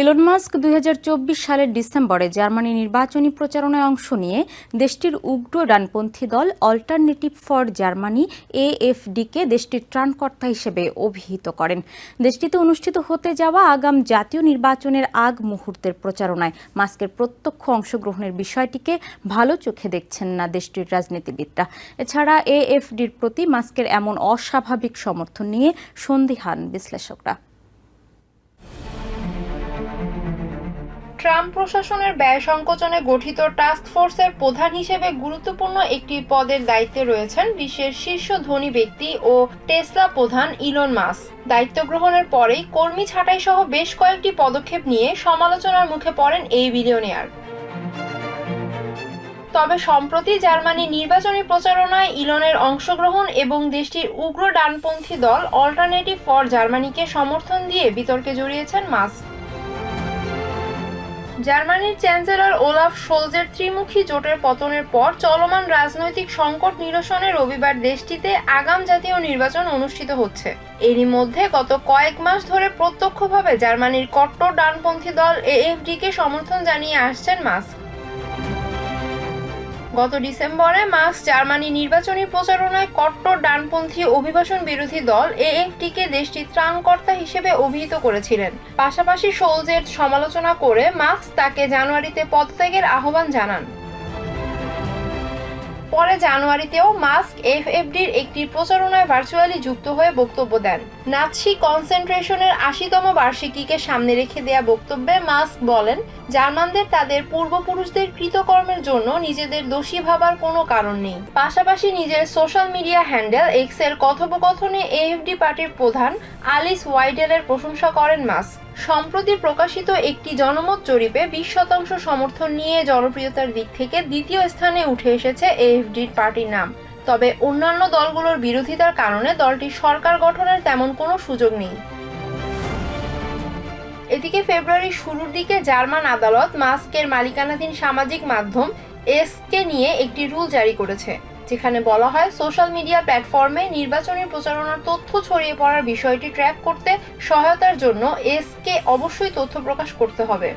Elon Musk দুই হাজার চব্বিশ সালের ডিসেম্বরে জার্মানি নির্বাচনী প্রচারণায় অংশ নিয়ে দেশটির উগ্র ডানপন্থী দল অল্টারনেটিভ ফর জার্মানি, এএফডিকে দেশটির ত্রাণকর্তা হিসেবে অভিহিত করেন। দেশটিতে অনুষ্ঠিত হতে যাওয়া আগাম জাতীয় নির্বাচনের আগ মুহূর্তের প্রচারণায় মাস্কের প্রত্যক্ষ অংশগ্রহণের বিষয়টিকে ভালো চোখে দেখছেন না দেশটির রাজনীতিবিদরা। এছাড়া এএফডির প্রতি মাস্কের এমন অস্বাভাবিক সমর্থন নিয়ে সন্দিহান বিশ্লেষকরা। ট্রাম্প প্রশাসনের ব্যয় সংকোচনে গঠিত টাস্ক ফোর্সের প্রধান হিসেবে গুরুত্বপূর্ণ একটি পদের দায়িত্বে রয়েছেন বিশ্বের শীর্ষ ধনী ব্যক্তি ও টেসলা প্রধান ইলন মাস দায়িত্ব গ্রহণের পরেই কর্মী ছাঁটাই সহ বেশ কয়েকটি পদক্ষেপ নিয়ে সমালোচনার মুখে পড়েন এই বিলিয়নিয়ার। তবে সম্প্রতি জার্মানি নির্বাচনী প্রচারণায় ইলনের অংশগ্রহণ এবং দেশটির উগ্র ডানপন্থী দল অল্টারনেটিভ ফর জার্মানিকে সমর্থন দিয়ে বিতর্কে জড়িয়েছেন মাস্ক। জার্মানির চ্যান্সেলর ওলাফ সোলজের ত্রিমুখী জোটের পতনের পর চলমান রাজনৈতিক সংকট নিরসনে রবিবার দেশটিতে আগাম জাতীয় নির্বাচন অনুষ্ঠিত হচ্ছে। এরই মধ্যে গত কয়েক মাস ধরে প্রত্যক্ষভাবে জার্মানির কট্টর ডানপন্থী দল এএফডিকে সমর্থন জানিয়ে আসছেন মাস্ক। গত ডিসেম্বরে মার্কস জার্মানি নির্বাচনী প্রচারণায় কট্টর ডানপন্থী অভিবাসন বিরোধী দল এএফটিকে দেশটির ত্রাণকর্তা হিসেবে অভিহিত করেছিলেন। পাশাপাশি সোলজের সমালোচনা করে মার্কস তাকে জানুয়ারিতে পদত্যাগের আহ্বান জানান। পরে জানুয়ারিতেও মাস্ক এফএফডির একটি প্রচারণায় ভার্চুয়ালি যুক্ত হয়ে বক্তব্য দেন। নাৎসি কনসেন্ট্রেশনের আশিতম বার্ষিকীকে সামনে রেখে দেয়া বক্তব্যে মাস্ক বলেন, জার্মানদের তাদের পূর্বপুরুষদের কৃতকর্মের জন্য নিজেদের দোষী ভাবার কোনো কারণ নেই। পাশাপাশি নিজের সোশ্যাল মিডিয়া হ্যান্ডেল এক্সের কথোপকথনে এএফডি পার্টির প্রধান আলিস ওয়াইডেলের প্রশংসা করেন মাস্ক। সম্প্রতি প্রকাশিত একটি জনমত জরিপে বিশ শতাংশ সমর্থন নিয়ে জনপ্রিয়তার দিক থেকে দ্বিতীয় স্থানে উঠে এসেছে এএফডির পার্টির নাম। তবে অন্যান্য দলগুলোর বিরোধিতার কারণে দলটির সরকার গঠনের তেমন কোনো সুযোগ নেই। এদিকে ফেব্রুয়ারির শুরুর দিকে জার্মান আদালত মাস্কের মালিকানাধীন সামাজিক মাধ্যম এসকে নিয়ে একটি রুল জারি করেছে। যেখানে বলা হয় সোশ্যাল মিডিয়া প্ল্যাটফর্মে নির্বাচনী প্রচারণার তথ্য ছড়িয়ে পড়ার বিষয়টি ট্র্যাক করতে সহায়তার জন্য এসকে অবশ্যই তথ্য প্রকাশ করতে হবে।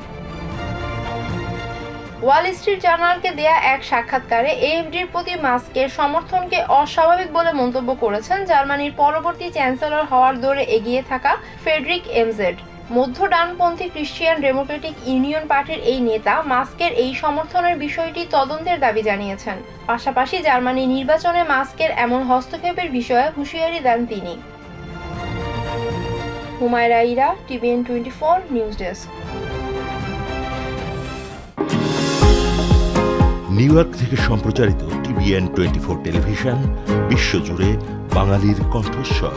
ওয়াল স্ট্রিট জার্নালকে দেয়া এক সাক্ষাৎকারে এএফডির প্রতি মাস্কের সমর্থনকে অস্বাভাবিক বলে মন্তব্য করেছেন জার্মানির পরবর্তী চ্যান্সেলর হওয়ার দৌড়ে এগিয়ে থাকা ফ্রেডরিক এমজেড মধ্য ডানপন্থী ক্রিশ্চিয়ান ডেমোক্রেটিক ইউনিয়ন পার্টির এই নেতা মাস্কের এই সমর্থনের বিষয়টি তদন্তের দাবি জানিয়েছেন। পাশাপাশি জার্মানি নির্বাচনে মাস্কের এমন হস্তক্ষেপের বিষয়ে হুঁশিয়ারি দেন তিনি। Humaira Ira, TVN twenty four news desk. New York থেকে সম্প্রচারিত টিভিএন টোয়েন্টি ফোর টেলিভিশন, বিশ্বজুড়ে বাঙালির কণ্ঠস্বর।